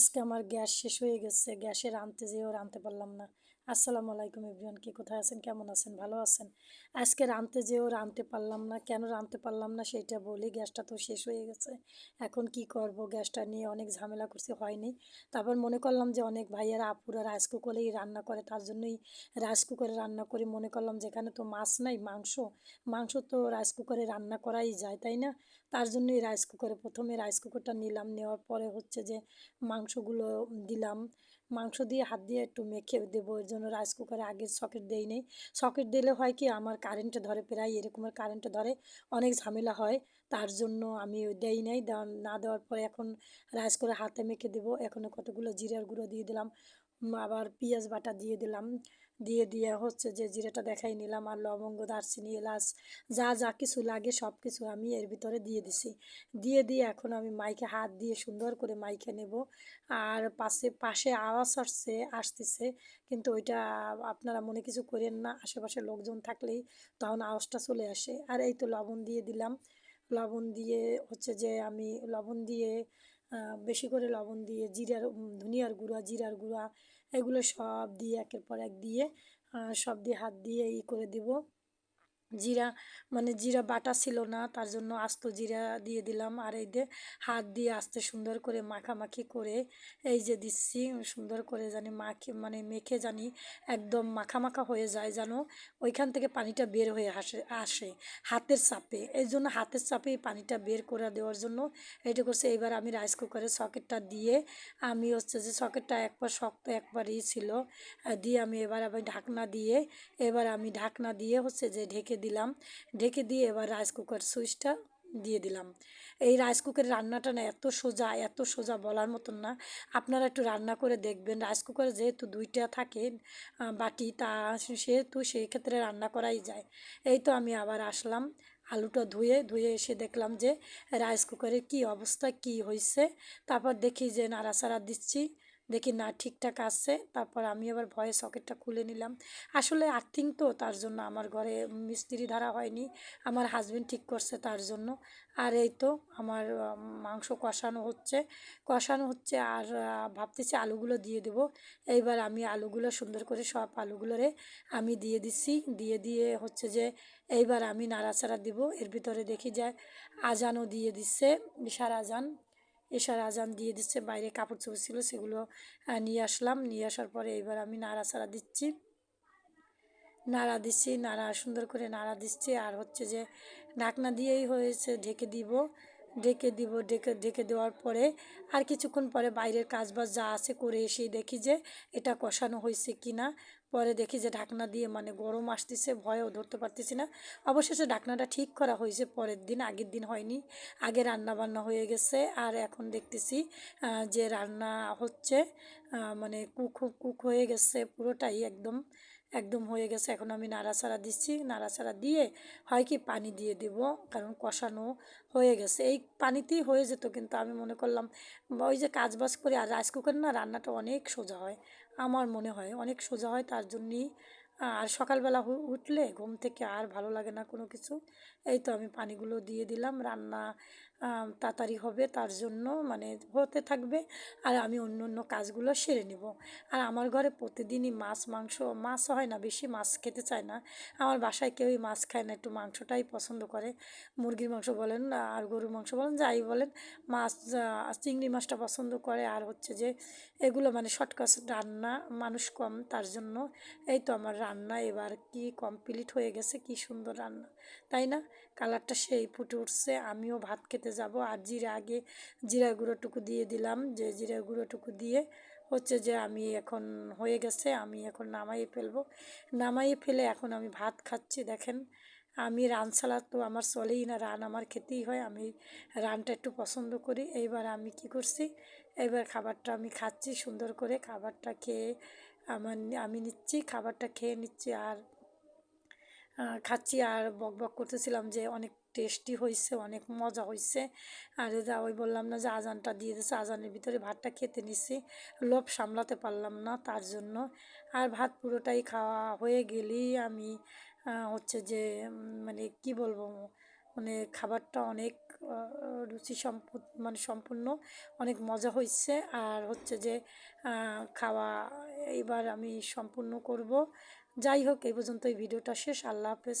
আজকে আমার গ্যাস শেষ হয়ে গেছে গ্যাসে রাঁধতে যেয়েও রাঁধতে পারলাম না। আসসালামু আলাইকুম ইব্রিয়ান কি কোথায় আছেন, কেমন আছেন, ভালো আছেন? আজকে রাঁধতে যেয়েও রাঁধতে পারলাম না। কেন রাঁধতে পারলাম না সেটা বলি গ্যাসটা তো শেষ হয়ে গেছে। এখন কি করব? গ্যাসটা নিয়ে অনেক ঝামেলা করছি, হয়নি। তারপর মনে করলাম যে অনেক ভাইয়ারা, আপুরা রাইস কুকারেই রান্না করে, তার জন্যই রাইস কুকারে রান্না করি মনে করলাম যেখানে তো মাছ নাই, মাংস। মাংস তো রাইস কুকারে রান্না করাই যায়, তাই না? তার জন্যই রাইস কুকারে প্রথমে রাইস কুকারটা নিলাম। নেওয়ার পরে হচ্ছে যে মাংসগুলো দিলাম। মাংস দিয়ে হাত দিয়ে একটু মেখে দেবো, এর জন্য রাইস কুকারে আগে সকেট দেই নেই। সকেট দিলে হয় কি, আমার কারেন্টে ধরে, প্রায় এরকমের কারেন্টে ধরে, অনেক ঝামেলা হয়। তার জন্য আমি দেই নাই। না দেওয়ার পরে এখন রাইস করে হাতে মেখে দেবো। এখন কতগুলো জিরার গুঁড়ো দিয়ে দিলাম। আবার পেঁয়াজ বাটা দিয়ে দিলাম। দিয়ে দিয়ে হচ্ছে যে জিরাটা দেখাই নিলাম আর লবঙ্গ, দারচিনি, এলাচ, যা যা কিছু লাগে সব কিছু আমি এর ভিতরে দিয়ে দিছি। দিয়ে দিয়ে এখন আমি মাইকে হাত দিয়ে সুন্দর করে মাইকে নেব। আর পাশে পাশে আওয়াজ আসছে, আসতেছে, কিন্তু ওইটা আপনারা মনে কিছু করেন না, আশেপাশে লোকজন থাকলেই তখন আওয়াজটা চলে আসে। আর এই তো লবণ দিয়ে দিলাম। লবণ দিয়ে হচ্ছে যে আমি লবণ দিয়ে বেশি করে লবণ দিয়ে জিরার ধনিয়ার গুঁড়া, জিরার গুঁড়া, এগুলো সব দিয়ে একের পর এক দিয়ে সব দিয়ে হাত দিয়ে ই করে দিব। জিরা মানে জিরা বাটা ছিল না, তার জন্য আস্ত জিরা দিয়ে দিলাম। আর এই যে হাত দিয়ে আস্তে সুন্দর করে মাখামাখি করে এই যে দিচ্ছি, সুন্দর করে জানি মাখে মানে মেখে জানি একদম মাখা মাখা হয়ে যায় যেন ওইখান থেকে পানিটা বের হয়ে আসে আসে হাতের চাপে। এই জন্য হাতের চাপে পানিটা বের করে দেওয়ার জন্য এটা করছে। এবার আমি রাইস কুকারে সকেটটা দিয়ে আমি হচ্ছে যে সকেটটা একবার শক্ত একবারই ছিল দিয়ে আমি এবার আমি ঢাকনা দিয়ে, এবার আমি ঢাকনা দিয়ে হচ্ছে যে ঢেকে দিলাম। ঢেকে দিয়ে এবার রাইস কুকার সুইচটা দিয়ে দিলাম। এই রাইস কুকারের রান্নাটা না এত সোজা এত সোজা বলার মতন না। আপনারা একটু রান্না করে দেখবেন। রাইস কুকারে যেহেতু দুইটা থাকে বাটি তা সেহেতু সেই ক্ষেত্রে রান্না করাই যায়। এই তো আমি আবার আসলাম, আলুটা ধুয়ে ধুয়ে এসে দেখলাম যে রাইস কুকারের কি অবস্থা, কি হয়েছে তারপর দেখি যে নাড়াচাড়া দিচ্ছি। দেখি না ঠিকঠাক আসছে তারপর আমি আবার ভয়ে সকেটটা খুলে নিলাম। আসলে আর্থিং তো, তার জন্য আমার ঘরে মিস্ত্রি ধারা হয়নি, আমার হাজবেন্ড ঠিক করছে তার জন্য। আর এই তো আমার মাংস কষানো হচ্ছে কষানো হচ্ছে আর ভাবতেছি আলুগুলো দিয়ে দেবো। এইবার আমি আলুগুলো সুন্দর করে সব আলুগুলোরে আমি দিয়ে দিচ্ছি দিয়ে দিয়ে হচ্ছে যে এইবার আমি নাড়াচাড়া দিব, এর ভিতরে দেখি যায় আজানও দিয়ে দিচ্ছে ইশার আজান। এশার আজান দিয়ে দিচ্ছে, বাইরে কাপড় চোপড় ছিল সেগুলো নিয়ে আসলাম। নিয়ে আসার পরে এবার আমি নাড়া ছাড়া দিচ্ছি। নাড়া দিচ্ছি, নাড়া সুন্দর করে নাড়া দিচ্ছি। আর হচ্ছে যে ঢাকনা দিয়েই হয়েছে, ঢেকে দিব। ঢেকে দিব ঢেকে ঢেকে দেওয়ার পরে আর কিছুক্ষণ পরে বাইরের কাজবাজ যা আছে করে এসেই দেখি যে এটা কষানো হয়েছে কি না। পরে দেখি যে ঢাকনা দিয়ে মানে গরম আসতেছে, ভয়েও ধরতে পারতেছি না। অবশেষে ঢাকনাটা ঠিক করা হয়েছে, পরের দিন, আগের দিন হয়নি। আগে রান্না বান্না হয়ে গেছে আর এখন দেখতেছি যে রান্না হচ্ছে মানে কুক কুক হয়ে গেছে পুরোটাই একদম। একদম হয়ে গেছে। এখন আমি নাড়াচাড়া দিচ্ছি। নাড়াচাড়া দিয়ে হয় কি পানি দিয়ে দেব, কারণ কষানো হয়ে গেছে। এই পানিতেই হয়ে যেত, কিন্তু আমি মনে করলাম, ওই যে কাজ বাজ করে আর রাইস কুকার না, রান্নাটা অনেক সোজা হয়, আমার মনে হয়। অনেক সোজা হয়, তার জন্যই আর সকালবেলা উঠলে ঘুম থেকে আর ভালো লাগে না কোনো কিছু। এই তো আমি পানিগুলো দিয়ে দিলাম। রান্না তাড়াতাড়ি হবে, তার জন্য মানে হতে থাকবে, আর আমি অন্য অন্য কাজগুলো সেরে নেব। আর আমার ঘরে প্রতিদিনই মাছ, মাংস মাছ হয় না, বেশি মাছ খেতে চায় না। আমার বাসায় কেউই মাছ খায় না, একটু মাংসটাই পছন্দ করে। মুরগির মাংস বলেন আর গরুর মাংস বলেন, যাই বলেন, মাছ চিংড়ি মাছটা পছন্দ করে। আর হচ্ছে যে, এগুলো মানে শর্টকাট রান্না, মানুষ কম, তার জন্য এই তো আমার রান্না এবার কি কমপ্লিট হয়ে গেছে, কি সুন্দর রান্না, তাই না? কালারটা সেই ফুটে উঠছে। আমিও ভাত খেতে যাব। আর জিরা আগে জিরা গুঁড়োটুকু দিয়ে দিলাম। যে জিরা গুঁড়োটুকু দিয়ে হচ্ছে যে আমি এখন হয়ে গেছে, আমি এখন নামাইয়ে ফেলব। নামাইয়ে ফেলে এখন আমি ভাত খাচ্ছি, দেখেন। আমি রান ছাড়া তো আমার চলেই না, রান আমার খেতেই হয়। আমি রানটা একটু পছন্দ করি। এইবার আমি কি করছি, এইবার খাবারটা আমি খাচ্ছি সুন্দর করে। খাবারটা খেয়ে আমার আমি নিচ্ছি, খাবারটা খেয়ে নিচ্ছি। আর খাচ্ছি আর বক বক করতেছিলাম যে অনেক টেস্টি হয়েছে অনেক মজা হয়েছে আর ওই বললাম না যে আজানটা দিয়ে দিয়েছে আজানের ভিতরে ভাতটা খেতে নিছি। লোভ সামলাতে পারলাম না তার জন্য। আর ভাত পুরোটাই খাওয়া হয়ে গেলেই আমি হচ্ছে যে মানে কি বলব মানে খাবারটা অনেক রুচি সম্পূর্ণ মানে সম্পূর্ণ অনেক মজা হয়েছে আর হচ্ছে যে খাওয়া এবার আমি সম্পূর্ণ করব। যাই হোক এই পর্যন্ত এই ভিডিওটা শেষ। আল্লাহ হাফেজ।